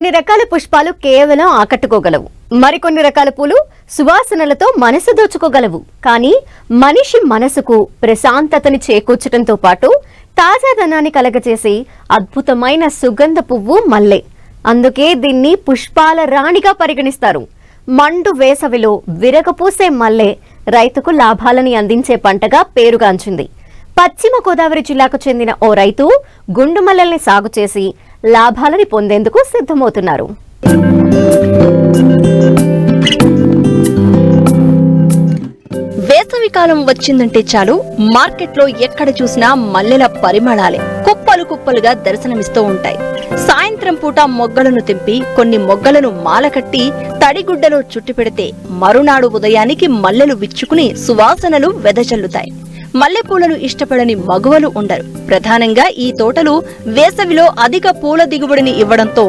కొన్ని రకాల పుష్పాలు కేవలం ఆకట్టుకోగలవు. మరికొన్ని రకాల పూలు సువాసనలతో మనసు దోచుకోగలవు. కానీ మనిషి మనసుకు ప్రశాంతతని చేకూర్చడంతో పాటు తాజాదనాన్ని కలగజేసే అద్భుతమైన సుగంధ పువ్వు మల్లె. అందుకే దీన్ని పుష్పాల రాణిగా పరిగణిస్తారు. మండు వేసవిలో విరగపూసే మల్లె రైతుకు లాభాలని అందించే పంటగా పేరుగాంచింది. పశ్చిమ గోదావరి జిల్లాకు చెందిన ఓ రైతు గుండు మల్లెల్ని సాగు చేసి లాభాలని పొందేందుకు సిద్ధమవుతున్నారు. వేసవి కాలం వచ్చిందంటే చాలు మార్కెట్లో ఎక్కడ చూసినా మల్లెల పరిమళాలే. కుప్పలు కుప్పలుగా దర్శనమిస్తూ ఉంటాయి. సాయంత్రం పూట మొగ్గలను తెంపి కొన్ని మొగ్గలను మాలకట్టి తడిగుడ్డలో చుట్టి పెడితే మరునాడు ఉదయానికి మల్లెలు విచ్చుకుని సువాసనలు వెదజల్లుతాయి. మల్లెపూలను ఇష్టపడని మగువలు ఉండరు. ప్రధానంగా ఈ తోటలు వేసవిలో అధిక పూల దిగుబడిని ఇవ్వడంతో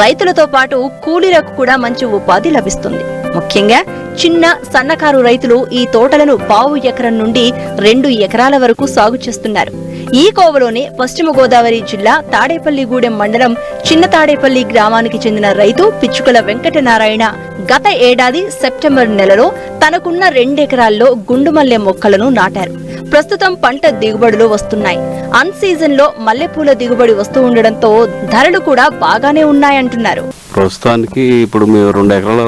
రైతులతో పాటు కూలీలకు కూడా మంచి ఉపాధి లభిస్తుంది. ముఖ్యంగా చిన్న సన్నకారు రైతులు ఈ తోటలను పావు ఎకరం నుండి రెండు ఎకరాల వరకు సాగు చేస్తున్నారు. ఈ కోవలోనే పశ్చిమ గోదావరి జిల్లా తాడేపల్లిగూడెం మండలం చిన్న తాడేపల్లి గ్రామానికి చెందిన రైతు పిచ్చుకల వెంకటనారాయణ గత ఏడాది సెప్టెంబర్ నెలలో తనకున్న రెండెకరాల్లో గుండుమల్లె మొక్కలను నాటారు. ప్రస్తుతం పంట దిగుబడులు వస్తున్నాయి. అన్ సీజన్లో మల్లెపూల దిగుబడి వస్తూ ఉండడంతో ధరలు కూడా బాగానే ఉన్నాయంటున్నారు. ప్రస్తుతానికి ఇప్పుడు మేము రెండు ఎకరాల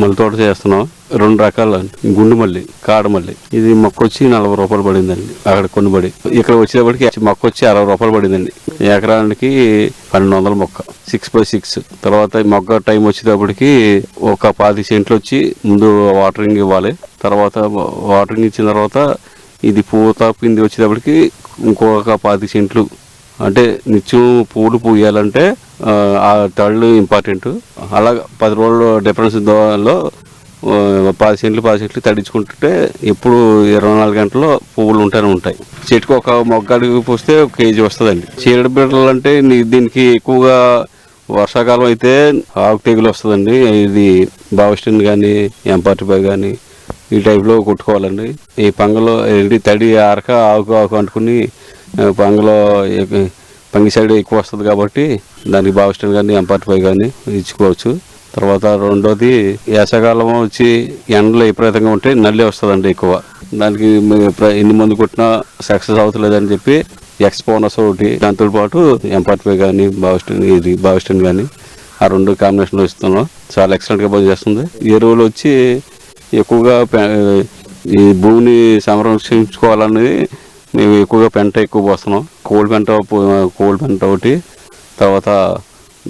మల్లె తోట చేస్తున్నాం. రెండు రకాల గుండు మల్లి కాడ మల్లి. ఇది మొక్క వచ్చి నలభై రూపాయలు పడిందండి. అక్కడ కొనుబడి. ఇక్కడ వచ్చేటప్పటికి మొక్క వచ్చి అరవై రూపాయలు పడిందండి. ఎకరానికి పన్నెండు వందల మొక్క. సిక్స్ బై సిక్స్ తర్వాత మొక్క టైం వచ్చేటప్పటికి ఒక పాతి సెంట్లు వచ్చి ముందు వాటరింగ్ ఇవ్వాలి. తర్వాత వాటరింగ్ ఇచ్చిన తర్వాత ఇది పూత పిండి వచ్చేటప్పటికి ఇంకొక పాతి సెంట్లు అంటే నిత్యం పూలు పూయాలంటే ఆ, తళ్ళు ఇంపార్టెంట్ అలా పది రోజులు డిఫరెన్స్ దోలో పది సెంట్లు పది సెంట్లు తడించుకుంటుంటే ఎప్పుడు ఇరవై నాలుగు గంటల్లో పువ్వులు ఉంటానే ఉంటాయి. చెట్టుకు ఒక మొగ్గ అడిగి పోస్తే ఒక కేజీ వస్తుందండి. చీడ బిడ్డలు అంటే దీనికి ఎక్కువగా వర్షాకాలం అయితే ఆకు తెగులు వస్తుందండి. ఇది బావస్టిన్ కానీ ఎంపార్టిపై కానీ ఈ టైప్లో కొట్టుకోవాలండి. ఈ పంగలో ఏంటి తడి ఆరక ఆకు ఆకు అంటుకుని పంగలో పంగి సైడ్ ఎక్కువ వస్తుంది కాబట్టి దానికి బావిస్టన్ కానీ ఎంపార్టిపై కానీ ఇచ్చుకోవచ్చు. తర్వాత రెండోది వేసవకాలం వచ్చి ఎండలు విపరీతంగా ఉంటే నల్లి వస్తుందండి ఎక్కువ. దానికి ఎన్ని మంది కొట్టినా సక్సెస్ అవుతలేదని చెప్పి ఎక్స్పోనస్ ఒకటి దాంతో పాటు ఎంపార్టిపై కానీ బావిస్టన్ ఇది బావిస్టన్ కానీ ఆ రెండు కాంబినేషన్లో ఇస్తున్నాం. చాలా ఎక్సలెంట్గా పనిచేస్తుంది. ఎరువులు వచ్చి ఎక్కువగా పె- ఈ భూమిని సంరక్షించుకోవాలనేది మేము ఎక్కువగా పెంట ఎక్కువ పోస్తున్నాం. కోడి పెంట పో- కోడి పెంట ఒకటి తర్వాత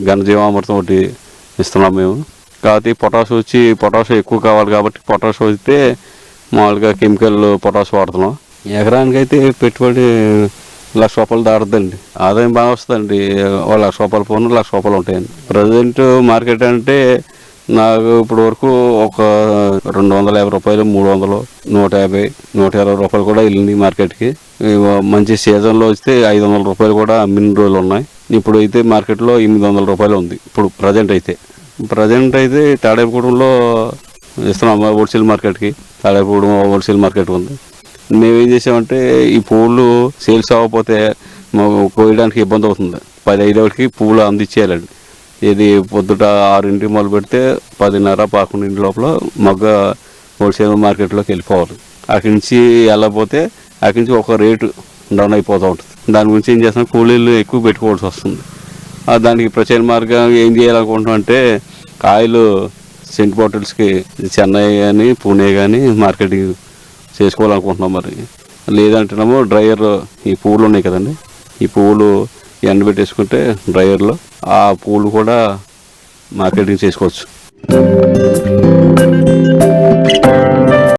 ఘనజీవామృతం ఒకటి ఇస్తున్నాం మేము. కాకపోతే పొటాష్ వచ్చి పొటాష్ ఎక్కువ కావాలి కాబట్టి పొటాష్ వస్తే మామూలుగా కెమికల్ పొటాష్ వాడుతున్నాం. ఎకరానికి అయితే పెట్టుబడి లక్ష రూపాయలు దాటుదండి ఆదాయం బాగా వస్తుందండి. లక్ష రూపాయలు పోను లక్ష రూపాయలు ఉంటాయండి. ప్రజెంట్ మార్కెట్ అంటే నాకు ఇప్పటి వరకు ఒక రెండు వందల యాభై రూపాయలు మూడు వందలు నూట యాభై నూట ఇరవై రూపాయలు కూడా వెళ్ళింది మార్కెట్కి. మంచి సీజన్లో వస్తే ఐదు వందల రూపాయలు కూడా అమ్మిన రోజులు ఉన్నాయి. ఇప్పుడు అయితే మార్కెట్లో ఎనిమిది వందల రూపాయలు ఉంది. ఇప్పుడు ప్రజెంట్ అయితే. ప్రజెంట్ అయితే తాడేపూడంలో ఇస్తున్నాం హోల్సేల్ మార్కెట్కి తాడేపూడం హోల్సేల్ మార్కెట్ ఉంది. మేమేం చేసామంటే ఈ పువ్వులు సేల్స్ అవ్వకపోతే కోయడానికి ఇబ్బంది అవుతుంది. పది ఐదోటికి పువ్వులు అందించేయాలండి. ఇది పొద్దుట ఆరింటికి మొదలు పెడితే పదిన్నర పదకొండింటి లోపల మగ్గ హోల్సేల్ మార్కెట్లోకి వెళ్ళిపోవాలి. అక్కడి నుంచి వెళ్ళకపోతే అక్కడి నుంచి ఒక రేటు డౌన్ అయిపోతూ ఉంటుంది. దాని గురించి ఏం చేస్తాం? కూలీలు ఎక్కువ పెట్టుకోవాల్సి వస్తుంది. దానికి ప్రచార మార్గం ఏం చేయాలనుకుంటున్నాం అంటే కాయలు సెంట్ బాటిల్స్కి చెన్నై కానీ పూణే కానీ మార్కెటింగ్ చేసుకోవాలనుకుంటున్నాం మరి. లేదంటున్నాము డ్రైయర్ ఈ పువ్వులు ఉన్నాయి కదండి. ఈ పువ్వులు ఎండబెట్టేసుకుంటే డ్రైయర్లో ఆ పూలు కూడా మార్కెటింగ్ చేసుకోవచ్చు.